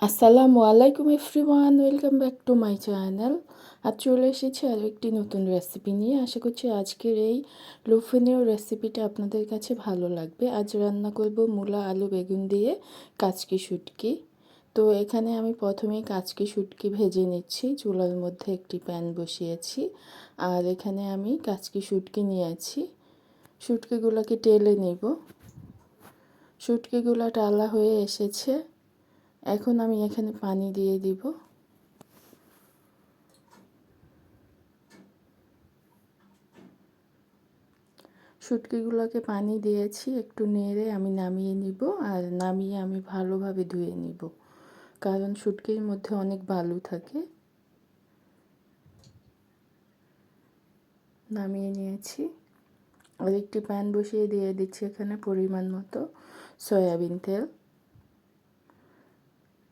আসসালামু আলাইকুম everyone welcome back to my channel আজ চলে এসেছি আরও একটি নতুন রেসিপি নিয়ে। আশা করছি আজকের এই লোফেনীয় রেসিপিটা আপনাদের কাছে ভালো লাগবে। আজ রান্না করব মূলা, আলু, বেগুন দিয়ে কাচকি শুটকি। তো এখানে আমি প্রথমেই কাচকি শুটকি ভেজে নিচ্ছি। চুলার মধ্যে একটি প্যান বসিয়েছি। আর এখানে আমি কাচকি শুটকি নিয়েছি। শুটকিগুলোকে টেলে নেব। শুটকিগুলো টালা হয়ে এসেছে। এখন আমি এখানে পানি দিয়ে দিব। শুটকিগুলোকে পানি দিয়েছি, একটু নেড়ে আমি নামিয়ে নিব আর নামিয়ে আমি ভালোভাবে ধুয়ে নিব। কারণ শুটকির মধ্যে অনেক বালু থাকে। নামিয়ে নিয়েছি। আর একটি প্যান বসিয়ে দিয়ে দিচ্ছি এখানে পরিমাণ মতো সয়াবিন তেল।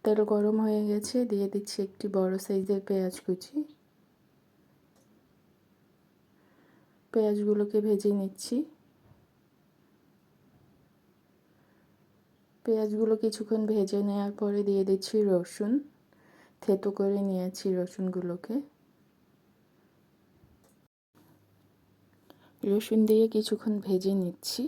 তেল গরম হয়ে গেছে, দিয়ে দিচ্ছি একটি বড় সাইজের পেঁয়াজ কুচি। পেঁয়াজগুলোকে ভেজে নিচ্ছি। পেঁয়াজগুলো কিছুক্ষণ ভেজে নেওয়ার পরে দিয়ে দিচ্ছি রসুন। থেতো করে নিয়েছি রসুনগুলোকে। রসুন দিয়ে কিছুক্ষণ ভেজে নিচ্ছি।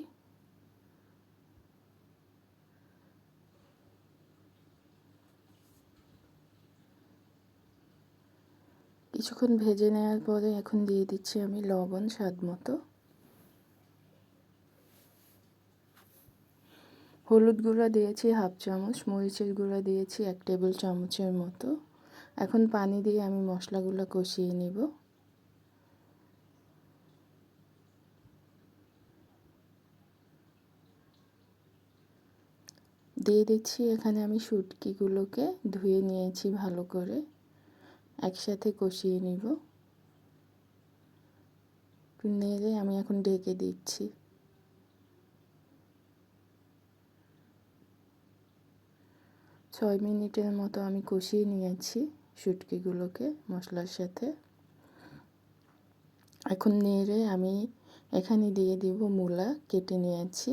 কিছুক্ষণ ভেজে নেওয়ার পরে এখন দিয়ে দিচ্ছি আমি লবণ স্বাদ মতো। হলুদ গুঁড়া দিয়েছি হাফ চামচ, মরিচের গুঁড়া দিয়েছি এক টেবিল চামচের মতো। এখন পানি দিয়ে আমি মশলাগুলো কষিয়ে নিব। দিয়ে দিচ্ছি এখানে আমি শুটকিগুলোকে ধুয়ে নিয়েছি ভালো করে। একসাথে কষিয়ে নিব। একটু নেড়ে আমি এখন ঢেকে দিচ্ছি। ছয় মিনিটের মতো আমি কষিয়ে নিয়েছি শুটকিগুলোকে মশলার সাথে। এখন নেড়ে আমি এখানে দিয়ে দিব মূলা কেটে নিয়েছি।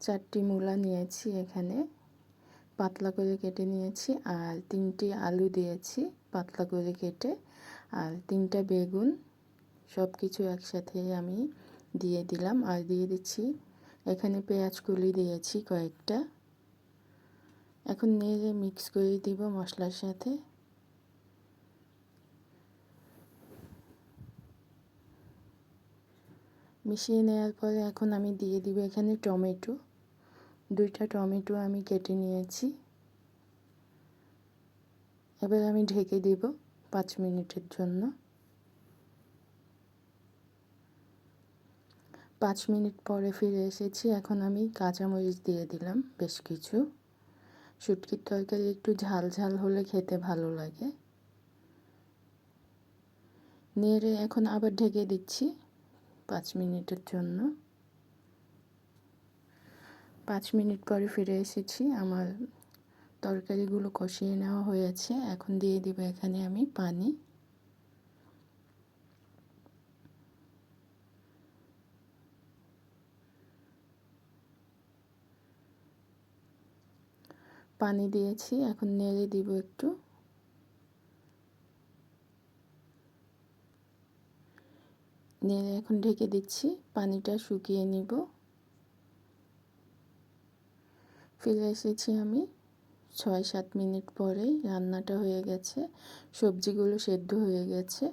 চারটি মূলা নিয়েছি এখানে। পাতলা করে কেটে নিয়েছি আর তিনটি আলু দিয়েছি পাতলা করে কেটে। আর তিনটা বেগুন সব কিছু একসাথে আমি দিয়ে দিলাম আর দিয়ে দিচ্ছি। এখানে পেঁয়াজ কুলি দিয়েছি কয়েকটা। এখন নেড়ে মিক্স করে দিব মশলার সাথে। মিশিয়ে নেওয়ার পরে এখন আমি দিয়ে দিব এখানে টমেটো। দুইটা টমেটো আমি কেটে নিয়েছি। এবার আমি ঢেকে দিব পাঁচ মিনিটের জন্য। পাঁচ মিনিট পরে ফিরে এসেছি, এখন আমি কাঁচামরিচ দিয়ে দিলাম বেশ কিছু। শুটকির তরকারি একটু ঝাল ঝাল হলে খেতে ভালো লাগে। নেড়ে এখন আবার ঢেকে দিচ্ছি পাঁচ মিনিটের জন্য। পাঁচ মিনিট পরে ফিরে এসেছি। আমার তরকারিগুলো কষিয়ে নেওয়া হয়েছে এখন দিয়ে দিব এখানে আমি পানি। পানি দিয়েছি। এখন নেড়ে দিব একটু। নেড়ে এখন ঢেকে দিচ্ছি। পানিটা শুকিয়ে নিব। ফিরে এসেছি আমি। ছয়, সাত মিনিট পরেই রান্নাটা হয়ে গেছে, সবজিগুলো সেদ্ধ হয়ে গেছে।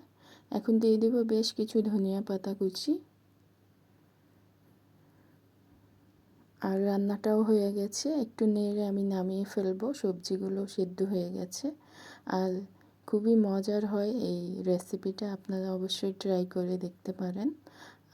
এখন দিয়ে দেবো বেশ কিছু ধনিয়া পাতা কুচি। আর রান্নাটাও হয়ে গেছে, একটু নেড়ে আমি নামিয়ে ফেলব, সবজিগুলো সেদ্ধ হয়ে গেছে। আর খুবই মজার হয় এই রেসিপিটা আপনারা অবশ্যই ট্রাই করে দেখতে পারেন।